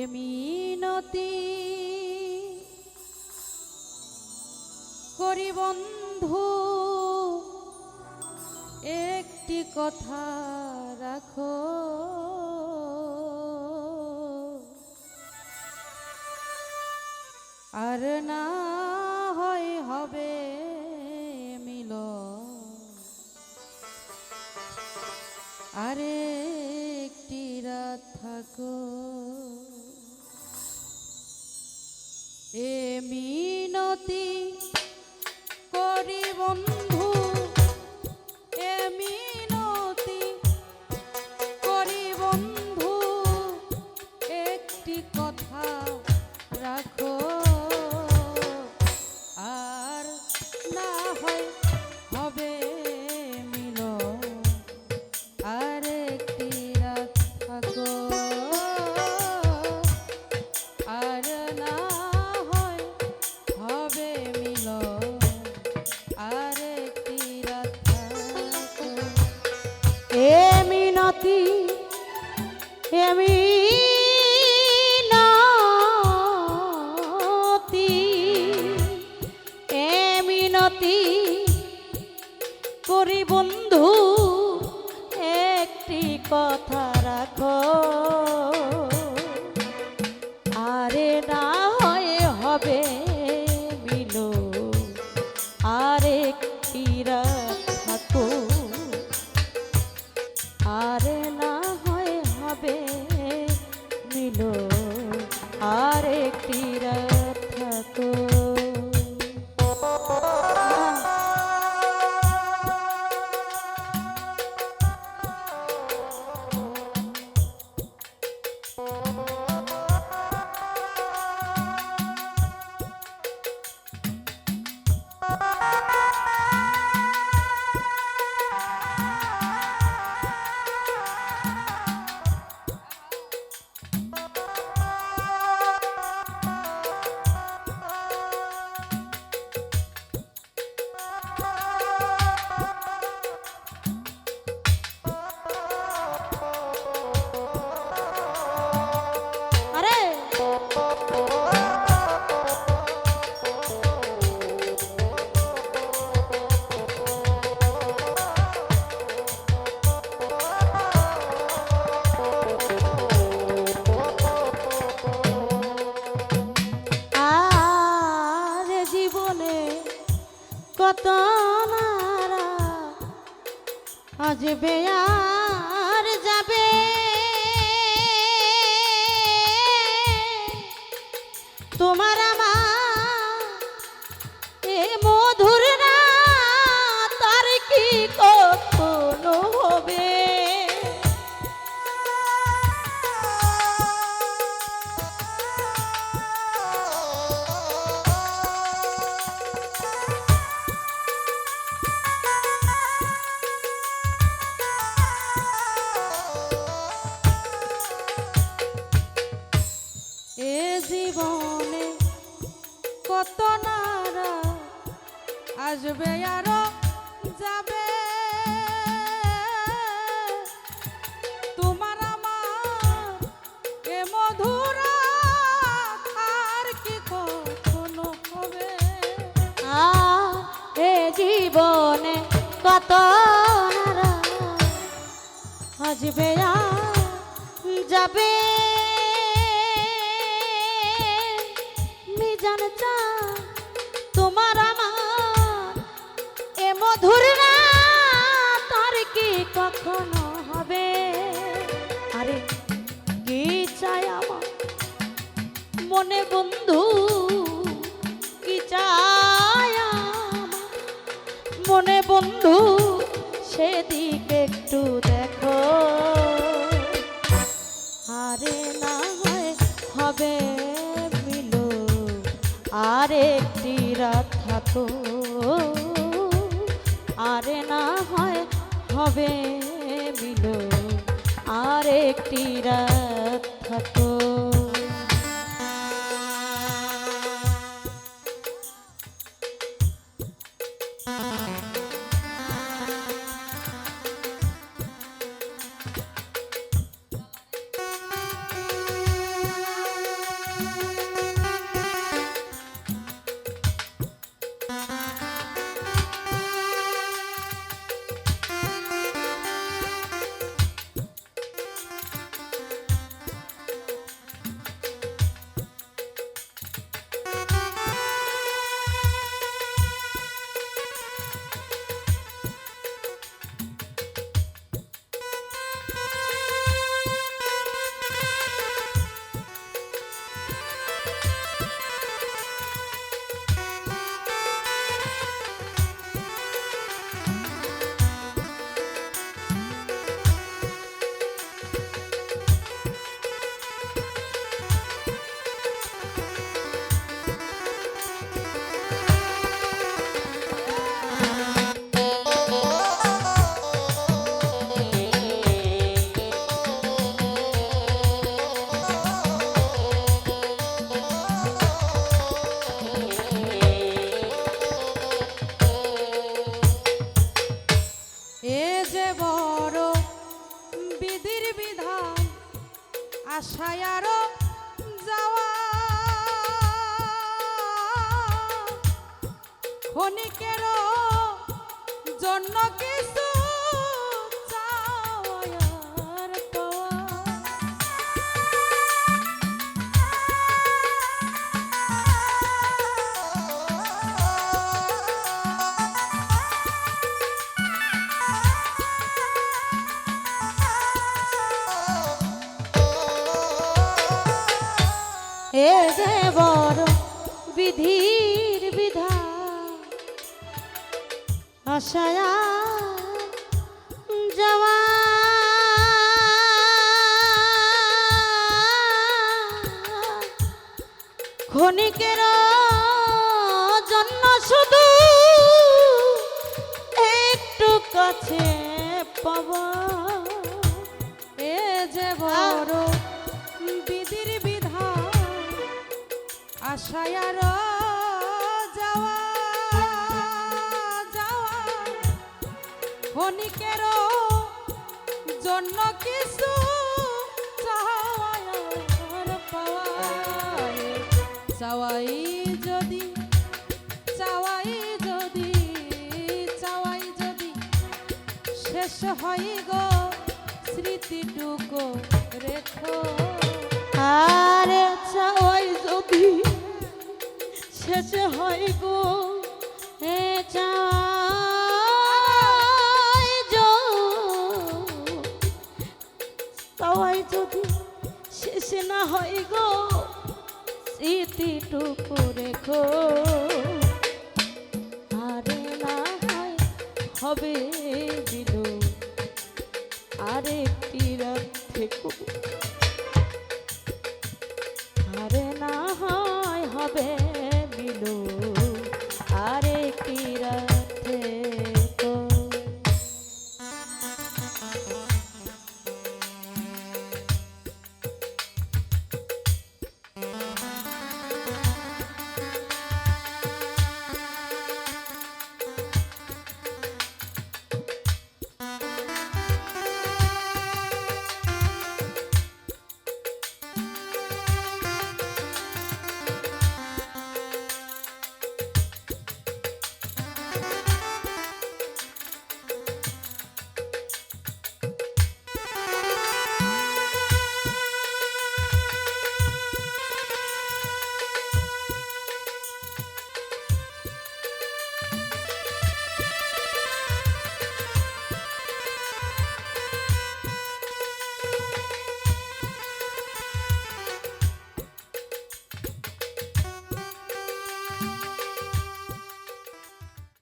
এমিনতি করি বন্ধু, একটি কথা রাখো। আর না হয় হবে মিল আরে একটি রাত থাকো এ মিনতি করি বন্ধু এ মিনতি করি বন্ধু একটি কথা রাখো। আর না হয় এ মিনতি এমি মিনতি করি বন্ধু একটি কথা রাখো। মিলো আসবে আর এ জীবনে কত নারা আসবে আরও যাবে? তোমার আর কি এ জীবনে কত নারা আসবে যাবে? তোমার আমার। তার কি হবে? আরে কি চাই আমার? মনে বন্ধু মনে বন্ধু, সেদিকে একটু দেখো। আর একটি রাত থাকো। আরে না হয় হবে বিলো আরেকটি রাত থাকো। যে বড় বিধির বিধান আশায় আরও যাওয়া। ক্ষণিকেরও জন্য কিছু এ যে বড় বিধির বিধান, আশায়া যাওয়া ক্ষণিকের জন্য শুধু একটু কাছে পাওয়া এ যে বড় আশায় যাওয়া যাওয়া। ক্ষণিকের জন্য কিছু চাওয়া চাওয়াই যদি চাওয়াই যদি চাওয়াই যদি শেষ হয় গো স্মৃতিটুকু রেখো। আরে চাওয়াই যদি উঠেছে হয় গো। হে চা তাওয়াই যদি শেষে না হয় গো, স্মৃতিটুকু রেখো। আরে না হয় হবে দিল আরেকটি রাত থেকো। আরে না